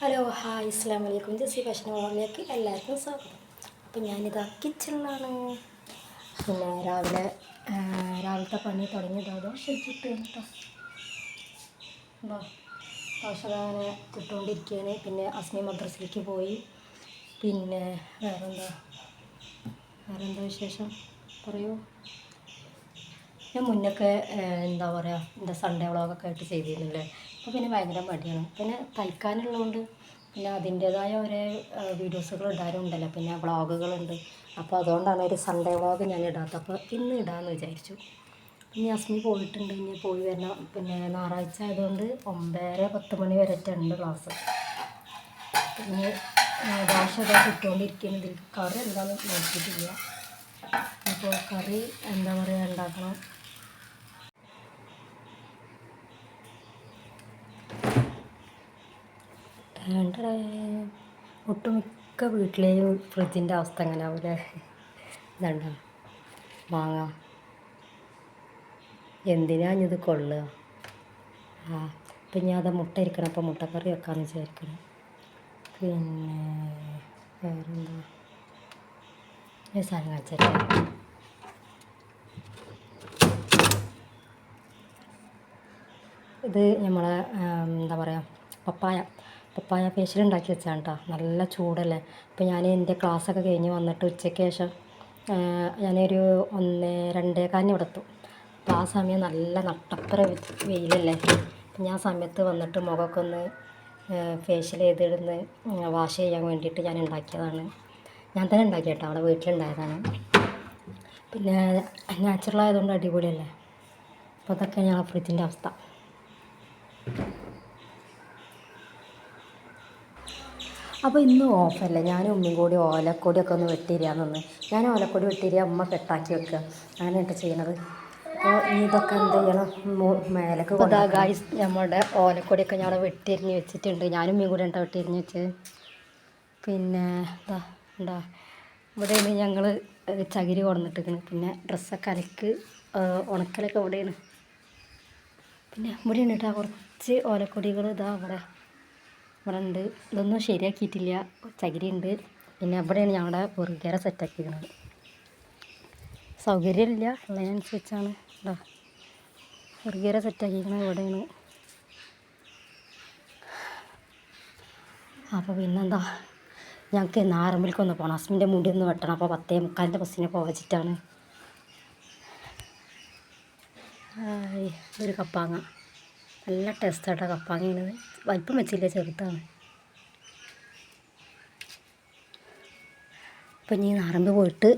Hello hi ഇസ്ലാം വലൈക്കും ജസി fashion മോളിലേക്ക് എല്ലാവർക്കും സ്വാഗതം. അപ്പോൾ ഞാനിതാ കിച്ചണിലാണ്. പിന്നെ രാവിലെ രാവിലത്തെ പണി തുടങ്ങിയത്. ദോശ ചുട്ട് കേട്ടോ ദോശകാനെ ചുട്ടുകൊണ്ടിരിക്കുകയാണ് പിന്നെ അസ്മി മദ്രസിലേക്ക് പോയി. പിന്നെ വേറെന്താ? വേറെന്താ വിശേഷം? പറയൂ. ഞാൻ മുന്നൊക്കെ എന്താ പറയുക എന്റെ സൺഡേ വ്ളോഗൊക്കെ ആയിട്ട് ചെയ്തിരുന്നില്ലേ? അപ്പോൾ പിന്നെ ഭയങ്കര മടിയാണ്. പിന്നെ തയ്ക്കാനുള്ളതുകൊണ്ട് പിന്നെ അതിന്റേതായ ഒരേ വീഡിയോസുകൾ ഇടാറുണ്ടല്ലോ. പിന്നെ വ്ളോഗുകളുണ്ട്. അപ്പോൾ അതുകൊണ്ടാണ് ഒരു സൺഡേ വ്ളോഗ് ഞാൻ ഇടാത്തത്. അപ്പോൾ ഇന്ന് ഇടാമെന്ന് വിചാരിച്ചു. പിന്നെ അസ്മി പോയിട്ടുണ്ട്. ഇനി പോയി വരണം. പിന്നെ ഞായറാഴ്ച ആയതുകൊണ്ട് ഒമ്പതര പത്ത് മണി വരെ ഉണ്ട് ക്ലാസ് പിന്നെ ദോശ ഇതാ കിട്ടുകൊണ്ടിരിക്കുന്നത് ഇതിൽ കറി എന്താണെന്ന് നോക്കിയിട്ടില്ല. അപ്പോൾ കറി എന്താ പറയുക ഉണ്ടാക്കണം. ടേണ്ടടേ. ഒട്ടുമിക്ക വീട്ടിലെയും ഫ്രിഡ്ജിന്റെ അവസ്ഥ അങ്ങനെ ആവൂലേ? ഇതുണ്ടോ? മാങ്ങ. എന്തിനാ ഇത് കൊള്ളുക? ആ ഇപ്പം ഞാൻ അത് മുട്ട ഇരിക്കണം അപ്പോൾ മുട്ടക്കറി വെക്കാമെന്ന് വിചാരിക്കണം പിന്നെ വേറെന്താ? ഞാൻ സാധനം കാണിച്ചിട്ട് ഇത് നമ്മളെ എന്താ പറയുക പപ്പായ. പപ്പായ ഫേഷ്യൽ ഉണ്ടാക്കി വെച്ചാണ് കേട്ടോ നല്ല ചൂടല്ലേ? അപ്പോൾ ഞാൻ എന്റെ ക്ലാസ്സൊക്കെ കഴിഞ്ഞ് വന്നിട്ട് ഉച്ചയ്ക്ക് ശേഷം ഞാനൊരു ഒന്ന് രണ്ടേകാലിന് ഇവിടെ എത്തും. അപ്പോൾ ആ സമയം നല്ല നട്ടപ്പുറ വെയിലല്ലേ? അപ്പം ഞാൻ സമയത്ത് വന്നിട്ട് മുഖമൊക്കെ ഒന്ന് ഫേഷ്യൽ ചെയ്തിടുന്ന് വാഷ് ചെയ്യാൻ വേണ്ടിയിട്ട് ഞാൻ ഉണ്ടാക്കിയതാണ്. ഞാൻ തന്നെ ഉണ്ടാക്കി കേട്ടോ അവിടെ വീട്ടിലുണ്ടായതാണ്. പിന്നെ നാച്ചുറൽ ആയതുകൊണ്ട് അടിപൊളിയല്ലേ? അപ്പോൾ അതൊക്കെ ഞങ്ങളെ ഫ്രിഡ്ജിന്റെ അവസ്ഥ. അപ്പോൾ ഇന്ന് ഓഫല്ലേ? ഞാൻ ഉമ്മയും കൂടി ഓലക്കൊടിയൊക്കെ ഒന്ന് വെട്ടിരിയാന്ന് ഞാൻ ഓലക്കൊടി വെട്ടിരിയ ഉമ്മ കെട്ടാക്കി വെക്കുക അങ്ങനെയൊക്കെ ചെയ്യണത്. അപ്പോൾ ഇതൊക്കെ എന്ത് ചെയ്യണം? മേലൊക്കെ ഗായ്സ് നമ്മുടെ ഓലക്കൊടിയൊക്കെ ഞങ്ങൾ വെട്ടിരിഞ്ഞ് വെച്ചിട്ടുണ്ട്. ഞാനും ഉമ്മയും കൂടി ഉണ്ടോ വെട്ടിരിഞ്ഞ് വെച്ചത്. പിന്നെ എന്താ എന്താ ഇവിടെയാണ് ഞങ്ങൾ ചകിരി കൊണ്ടുവന്നിട്ടിരിക്കുന്നത് പിന്നെ ഡ്രസ്സൊക്കെ അലക്ക് ഉണക്കലൊക്കെ ഇവിടെയാണ്. പിന്നെ ഇവിടെയാണ് കേട്ടോ കുറച്ച് ഓലക്കൊടികൾ ഇതാ ഇവിടെ ഇവിടെ ഉണ്ട് ഇതൊന്നും ശരിയാക്കിയിട്ടില്ല. ചകിരി ഉണ്ട് പിന്നെ അവിടെയാണ് ഞങ്ങളുടെ വെറുകേര സെറ്റാക്കിയിരുന്നത് സൗകര്യമില്ല. ഉള്ളതിനനുസരിച്ചാണ് ഇതാ വെറുകേര സെറ്റാക്കിയിരിക്കുന്നത് ഇവിടെയാണ്. അപ്പോൾ പിന്നെന്താ? ഞങ്ങൾക്ക് നാറമ്പിലേക്കൊന്ന് പോകണം ഹസ്ബന്റെ മുടി ഒന്ന് വെട്ടണം. അപ്പോൾ പത്തേ മുക്കാലിന്റെ ബസ്സിനെ പോവച്ചിട്ടാണ്. ഒരു കപ്പാങ്ങ. നല്ല ടേസ്റ്റാട്ടോ കപ്പാങ്ങയാണ് വലിപ്പം വെച്ചില്ല ചെറുതാണ്. അപ്പം ഇനി നാറമ്പ് പോയിട്ട്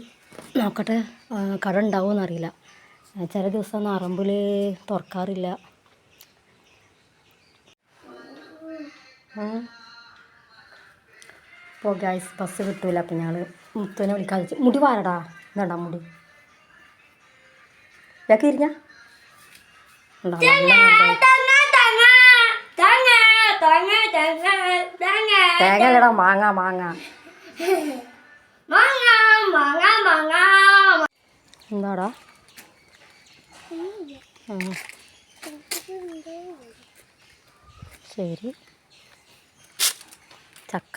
നോക്കട്ടെ കട ഉണ്ടാവുമെന്ന് അറിയില്ല ചില ദിവസം നാറമ്പിൽ തുറക്കാറില്ല. അപ്പോൾ ഗ്യാസ് ബസ് കിട്ടൂല അപ്പം ഞങ്ങൾ മുത്തുവിനെ വിളിക്കാതെ മുടി വാരടാ എന്താണ്ടാ മുടി? ഇതൊക്കെ ഇരിഞ്ഞ? തേങ്ങ മാങ്ങ മാങ്ങ. എന്താടാ. ശരി. ചക്ക.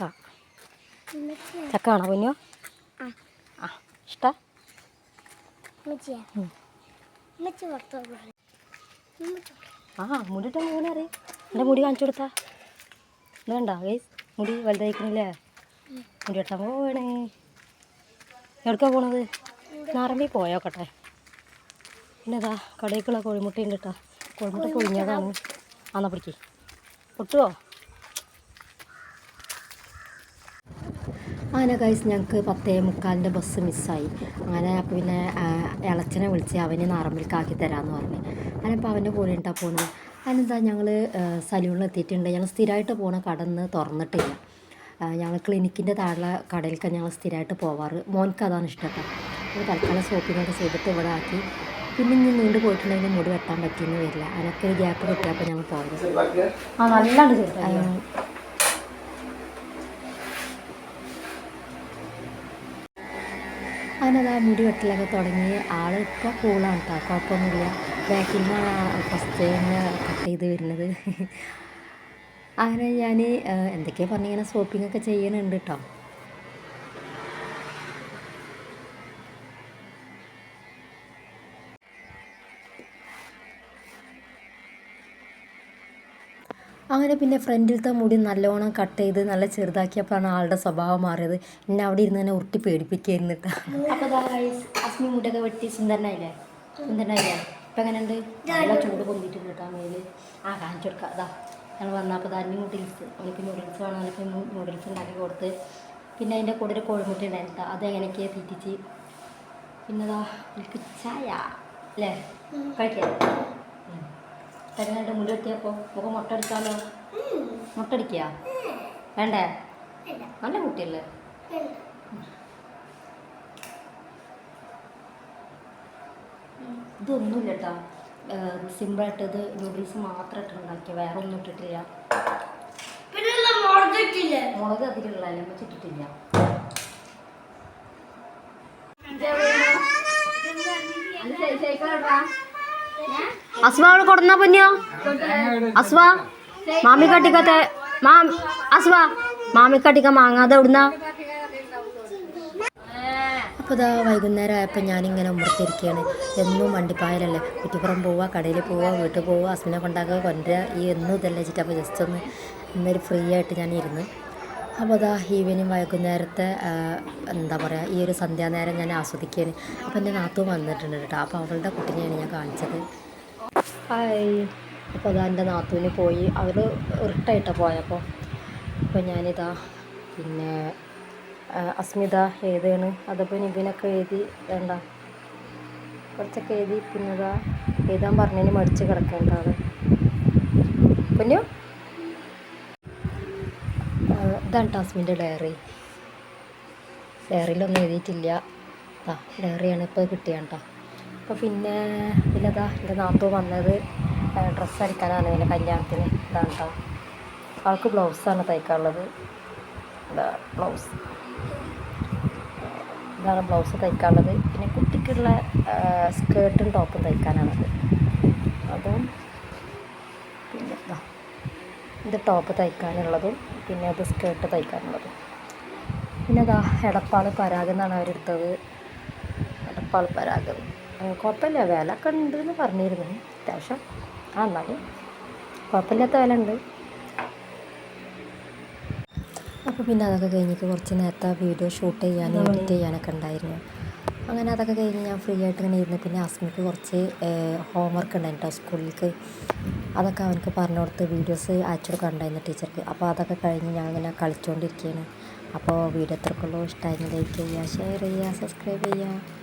ചക്ക വേണോ കുഞ്ഞോ ആ ഇഷ്ട? ആ മുടി അങ്ങനെ അറിയാം. എന്റെ മുടി കാണിച്ചു കൊടുത്താ. ഇത് വേണ്ട ഗൈസ് മുടി വലുതായിക്കണില്ലേ മുടി വെട്ടാൻ പോവണേ. എവിടേക്കാ പോണത്? നാറമ്പി പോയോക്കട്ടെ. പിന്നെ ഇതാ കടയിലേക്കുള്ള കോഴിമുട്ട ഉണ്ട് കേട്ടോ കോഴിമുട്ട പൊഴിഞ്ഞതാണ് ആന്നാ പിടിക്ക്. പൊട്ടുവോ? അങ്ങനെ ഗൈസ് ഞങ്ങൾക്ക് പത്തേ മുക്കാലിന്റെ ബസ് മിസ്സായി അങ്ങനെ അപ്പോൾ പിന്നെ ഇളച്ചനെ വിളിച്ച് അവന് നാറമ്പിലേക്ക് ആക്കി തരാമെന്ന് പറഞ്ഞു. അങ്ങനെ അപ്പോൾ അവന്റെ കൂടെ ഉണ്ടാ പോകുന്നത് അതിനെന്താ ഞങ്ങൾ സലൂണിൽ എത്തിയിട്ടുണ്ട് ഞങ്ങൾ സ്ഥിരമായിട്ട് പോണ കടന്ന് തുറന്നിട്ടില്ല. ഞങ്ങൾ ക്ലിനിക്കിന്റെ താഴെ കടയിലേക്ക് ഞങ്ങൾ സ്ഥിരമായിട്ട് പോവാറ്. മോൻക്ക് അതാണ് ഇഷ്ടപ്പെട്ടത് അപ്പോൾ തൽക്കാലം സോപ്പിനൊക്കെ ചെയ്തിട്ട് ഇവിടെ ആക്കി. പിന്നെ ഇനി നീണ്ടു പോയിട്ടുണ്ടെങ്കിൽ മുടി വെട്ടാൻ പറ്റിയെന്ന് വരില്ല. അതിനൊക്കെ ഒരു ഗ്യാപ്പ് കിട്ടിയപ്പോൾ ഞങ്ങൾ പോയത്. ആ ചെയ്തു അങ്ങനത് ആ മുടി വെട്ടലൊക്കെ തുടങ്ങി. ആൾ ഇപ്പോൾ കൂളാണ് കേട്ടോ കുഴപ്പമൊന്നുമില്ല ബാക്കിൽ നിന്ന് ഫസ്റ്റ് കട്ട് ചെയ്ത് വരുന്നത്. അങ്ങനെ ഞാൻ എന്തൊക്കെയാണ് പറഞ്ഞിങ്ങനെ ഷോപ്പിംഗ് ഒക്കെ ചെയ്യുന്നുണ്ട് കേട്ടോ അങ്ങനെ പിന്നെ ഫ്രണ്ടിലത്തെ മുടി നല്ലോണം കട്ട് ചെയ്ത് നല്ല ചെറുതാക്കിയപ്പോഴാണ് ആളുടെ സ്വഭാവം മാറിയത്. എന്നെ അവിടെ ഇരുന്ന് തന്നെ ഉരുട്ടി പേടിപ്പിക്കായിരുന്നു അസ്മി മുടിയൊക്കെ വെട്ടി സുന്ദരനായില്ലേ? സുന്ദരനായില്ലേ? ഇപ്പം എങ്ങനെയുണ്ട്? നല്ല ചൂട് കേട്ടോ മേൽ. ആ കാണിച്ചു കൊടുക്കാം. അതാ ഞങ്ങൾ വന്നപ്പോൾ തന്നെ നൂഡിൽസ് അവനിക്ക് നൂഡിൽസ് വേണം. അവനിക്ക് നൂഡിൽസ് ഉണ്ടാക്കി കൊടുത്ത്. പിന്നെ അതിന്റെ കൂടെ ഒരു കോഴിമുട്ട ഉണ്ടായിരുന്നു. അത് എങ്ങനെയൊക്കെയാണ് തീറ്റിച്ച്. പിന്നെ ദാ എനിക്ക് ചായ. അല്ലേ? കഴിക്കാം തരുന്നുണ്ട് മുടി വെട്ടിയപ്പോൾ മുഖം മുട്ട അടിക്കാമല്ലോ മുട്ട അടിക്കുക വേണ്ടേ? നല്ല കുട്ടിയല്ലേ? ഇതൊന്നുമില്ല കേട്ടോ സിമ്പിളായിട്ട് ഇത് നൂഡിൽസ് മാത്രമായിട്ട് ഉണ്ടാക്കിയ. വേറെ ഒന്നും ഇട്ടിട്ടില്ല മുളക് അതിലുള്ള വെച്ചിട്ടിട്ടില്ല അസ്വ അവിടെ കൊടുന്ന പൊന്നോ? അസ്വ മാമി കട്ടിക്കത്തെ മാ അസ്വ മാമി കട്ടിക്ക മാങ്ങാതെ ഇവിടുന്ന അപ്പോൾ ഇതാ വൈകുന്നേരം ആയപ്പോൾ ഞാനിങ്ങനെ ഉമ്മർത്തിരിക്കുകയാണ് എന്നും വണ്ടിപ്പായലല്ലേ. കുറ്റിപ്പുറം പോവുക കടയിൽ പോവുക വീട്ടിൽ പോവുക ഹസ്ബൻഡിനെ കൊണ്ടാക്കുക കൊണ്ടുവരിക ഈ എന്നും ഇതല്ലേ വെച്ചിട്ട് അപ്പോൾ ജസ്റ്റ് ഒന്ന് ഇന്നൊരു ഫ്രീ ആയിട്ട് ഞാൻ ഇരുന്ന് അപ്പോൾ അതാ ഈവനിങ് വൈകുന്നേരത്തെ എന്താ പറയുക ഈ ഒരു സന്ധ്യാനേരം ഞാൻ ആസ്വദിക്കുകയാണ് അപ്പോൾ എന്റെ നാത്തും വന്നിട്ടുണ്ട് കേട്ടോ. അപ്പോൾ അവളുടെ കുട്ടിനെയാണ് ഞാൻ കാണിച്ചത്. ഹായ്. അപ്പോൾ അതാ എന്റെ നാത്തുവിന് പോയി. അവർ ഇറിട്ടായിട്ടാണ് പോയപ്പോൾ അപ്പോൾ. ഞാനിതാ പിന്നെ അസ്മിത ഏതാണ് അതപ്പോൾ നിബിനൊക്കെ എഴുതി വേണ്ട കുറച്ചൊക്കെ എഴുതി പിന്നെ ഇതാ എഴുതാൻ പറഞ്ഞതിന് മടിച്ച് കിടക്കേണ്ടതാണ്. ആ, ഇതാണ് ടാസ്മിന്റെ ഡയറി. ഡയറിയിലൊന്നും എഴുതിയിട്ടില്ല. ആ ഡയറിയാണ് ഇപ്പോൾ കിട്ടിയാണ് കേട്ടോ. അപ്പോൾ പിന്നെ പിന്നെ ഇതാ എന്റെ നാത്തു വന്നത് ഡ്രസ്സ് അടിക്കാനാണ് പിന്നെ കല്യാണത്തിന്. ഇതാണ് കേട്ടോ. ആൾക്ക് ബ്ലൗസാണ് തയ്ക്കാനുള്ളത്. ബ്ലൗസ്. ഇതാണ് ബ്ലൗസ് തയ്ക്കാനുള്ളത്. പിന്നെ കുട്ടിക്കുള്ള സ്കേർട്ടും ടോപ്പും തയ്ക്കാനാണത് അതും പിന്നെ ഇത് ടോപ്പ് തയ്ക്കാനുള്ളതും പിന്നെ അത് സ്കേർട്ട് തയ്ക്കാനുള്ളത്. പിന്നെ അതാ എടപ്പാൾ പരാഗ് എന്നാണ് അവരെടുത്തത്. എടപ്പാൾ പരാഗ്. കുഴപ്പമില്ല വില ഒക്കെ ഉണ്ട് എന്ന് പറഞ്ഞിരുന്നു. അത്യാവശ്യം. ആ എന്നാലും കുഴപ്പമില്ലാത്ത വില ഉണ്ട്. അപ്പോൾ പിന്നെ അതൊക്കെ കഴിഞ്ഞിട്ട് കുറച്ച് നേരത്തെ വീഡിയോ ഷൂട്ട് ചെയ്യാനും എഡിറ്റ് ചെയ്യാനൊക്കെ ഉണ്ടായിരുന്നു. അങ്ങനെ അതൊക്കെ കഴിഞ്ഞ് ഞാൻ ഫ്രീ ആയിട്ട് ഇങ്ങനെ ഇരുന്ന് പിന്നെ അസ്മിക്ക് കുറച്ച് ഹോംവർക്ക് ഉണ്ടായിരുന്നു സ്കൂളിലേക്ക്. അതൊക്കെ അവനക്ക് പറഞ്ഞു കൊടുത്ത് വീഡിയോസ് അയച്ചു കൊടുക്കാറുണ്ടായിരുന്നു ടീച്ചർക്ക്. അപ്പോൾ അതൊക്കെ കഴിഞ്ഞ് ഞാൻ ഇങ്ങനെ കളിച്ചുകൊണ്ടിരിക്കുകയാണ് അപ്പോൾ വീഡിയോ എത്രക്കുള്ളൂ? ഇഷ്ടമായി ലൈക്ക് ചെയ്യുക ഷെയർ ചെയ്യുക സബ്സ്ക്രൈബ് ചെയ്യുക.